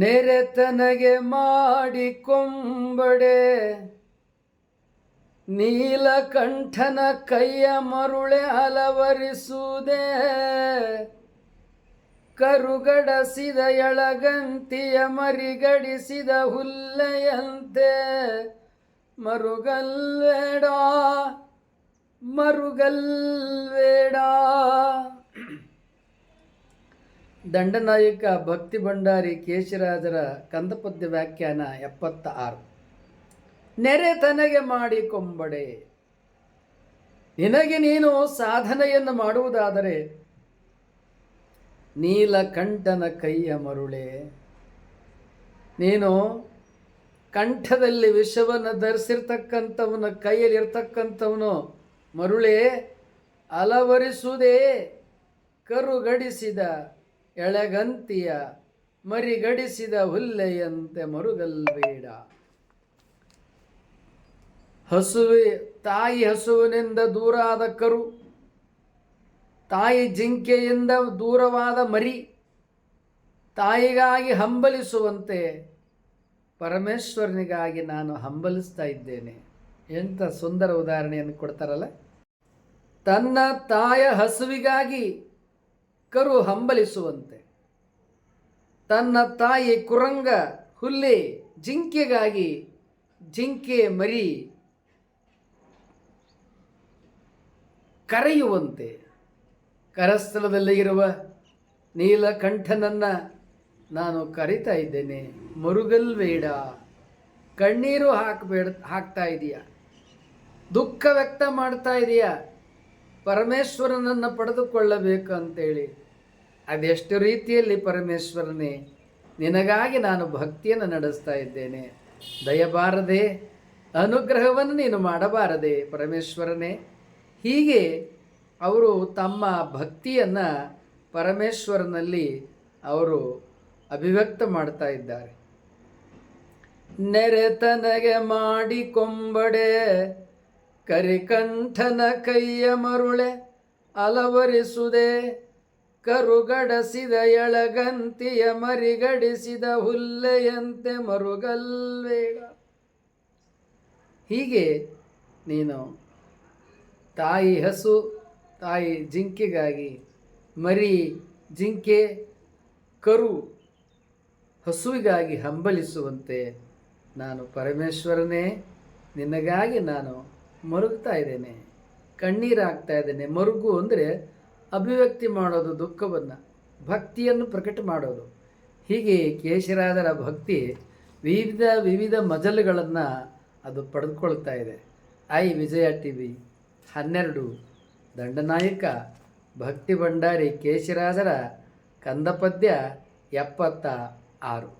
ನೆರೆತನಗೆ ಮಾಡಿಕೊಂಬಡೆ. ನೀಲಕಂಠನ ಕೈಯ ಮರುಳೆ ಹಲವರಿಸುವುದೇ ಕರುಗಡಸಿದ ಎಳಗಂತಿಯ ಮರಿಗಡಿಸಿದ ಹುಲ್ಲೆಯಂತೆ ಮರುಗಲ್ವೇಡ ಮರುಗಲ್ವೇಡ. ದಂಡನಾಯಕ ಭಕ್ತಿ ಭಂಡಾರಿ ಕೇಶರಾಜರ ಕಂದಪದ್ಯ ವ್ಯಾಖ್ಯಾನ ಎಪ್ಪತ್ತ ಆರು ನೆರೆ ತನಗೆ ಮಾಡಿಕೊಂಬಡೆ ನಿನಗೆ ನೀನು ಸಾಧನೆಯನ್ನು ಮಾಡುವುದಾದರೆ ನೀಲಕಂಠನ ಕೈಯ ಮರುಳೆ. ನೀನು ಕಂಠದಲ್ಲಿ ವಿಷವನ್ನು ಧರಿಸಿರ್ತಕ್ಕಂಥವನ ಕೈಯಲ್ಲಿರ್ತಕ್ಕಂಥವನು ಮರುಳೆ, ಅಲವರಿಸುವುದೇ ಕರುಗಡಿಸಿದ ಎಳೆಗಂತಿಯ, ಮರಿಗಡಿಸಿದ ಹುಲ್ಲೆಯಂತೆ ಮರುಗಲ್ಬೇಡ ಹಸುವೆ, ತಾಯಿ ಹಸುವಿನಿಂದ ದೂರಾದ ಕರು ತಾಯಿ ಜಿಂಕೆಯಿಂದ ದೂರವಾದ ಮರಿ ತಾಯಿಗಾಗಿ ಹಂಬಲಿಸುವಂತೆ ಪರಮೇಶ್ವರನಿಗಾಗಿ ನಾನು ಹಂಬಲಿಸ್ತಾ ಇದ್ದೇನೆ. ಎಂಥ ಸುಂದರ ಉದಾಹರಣೆಯನ್ನು ಕೊಡ್ತಾರಲ್ಲ? ತನ್ನ ತಾಯ ಹಸುವಿಗಾಗಿ ಕರು ಹಂಬಲಿಸುವಂತೆ. ತನ್ನ ತಾಯಿ ಕುರಂಗ ಹುಲ್ಲೆ ಜಿಂಕೆಗಾಗಿ ಜಿಂಕೆ ಮರಿ ಕರೆಯುವಂತೆ. ಕರಸ್ಥಲದಲ್ಲಿ ಇರುವ ನೀಲಕಂಠನನ್ನು ನಾನು ಕರಿತಾ ಇದ್ದೇನೆ. ಮುರುಗಲ್ಬೇಡ ಕಣ್ಣೀರು ಹಾಕಬೇಡ, ಹಾಕ್ತಾ ಇದೀಯ? ದುಃಖ ವ್ಯಕ್ತ ಮಾಡ್ತಾ ಇದೀಯ? ಪರಮೇಶ್ವರನನ್ನು ಪಡೆದುಕೊಳ್ಳಬೇಕು ಅಂತೇಳಿ ಅದೆಷ್ಟು ರೀತಿಯಲ್ಲಿ ಪರಮೇಶ್ವರನೇ? ನಿನಗಾಗಿ ನಾನು ಭಕ್ತಿಯನ್ನು ನಡೆಸ್ತಾ ಇದ್ದೇನೆ. ದಯಬಾರದೆ, ಅನುಗ್ರಹವನ್ನು ನೀನು ಮಾಡಬಾರದೆ, ಪರಮೇಶ್ವರನೇ. ಹೀಗೆ ಅವರು ತಮ್ಮ ಭಕ್ತಿಯನ್ನು ಪರಮೇಶ್ವರನಲ್ಲಿ ಅವರು ಅಭಿವ್ಯಕ್ತ ಮಾಡ್ತಾ ಇದ್ದಾರೆ. ನೆರೆತನಗೆ ಮಾಡಿಕೊಂಬಡೆ ಕರಿಕಂಠನ ಕೈಯ ಮರುಳೆ ಅಲವರಿಸುದೆ, ಕರುಗಡಸಿದ ಎಳಗಂತಿಯ ಮರಿಗಡಿಸಿದ ಹುಲ್ಲೆಯಂತೆ ಮರುಗಲ್ವೇಗ ಹೀಗೆ ನೀನು ತಾಯಿ ಹಸು ತಾಯಿ ಜಿಂಕೆಗಾಗಿ ಮರಿ ಜಿಂಕೆ ಕರು ಹಸುವಿಗಾಗಿ ಹಂಬಲಿಸುವಂತೆ ನಾನು ಪರಮೇಶ್ವರನೇ, ನಿನಗಾಗಿ ನಾನು ಮರುಗ್ತಾ ಇದ್ದೇನೆ. ಕಣ್ಣೀರಾಗ್ತಾ ಇದ್ದೇನೆ. ಮರುಗು ಅಂದರೆ ಅಭಿವ್ಯಕ್ತಿ ಮಾಡೋದು, ದುಃಖವನ್ನು, ಭಕ್ತಿಯನ್ನು ಪ್ರಕಟ ಮಾಡೋದು. ಹೀಗೆ ಕೇಶರಾದರ ಭಕ್ತಿ ವಿವಿಧ ವಿವಿಧ ಮಜಲುಗಳನ್ನು ಅದು ಪಡೆದುಕೊಳ್ತಾ ಇದೆ. ಐ ವಿಜಯ ಟಿ ವಿ ಹನ್ನೆರಡು. ದಂಡನಾಯಕ ಭಕ್ತಿ ಭಂಡಾರಿ ಕೇಶಿರಾಜರ ಕಂದಪದ್ಯ ಎಪ್ಪತ್ತ ಆರು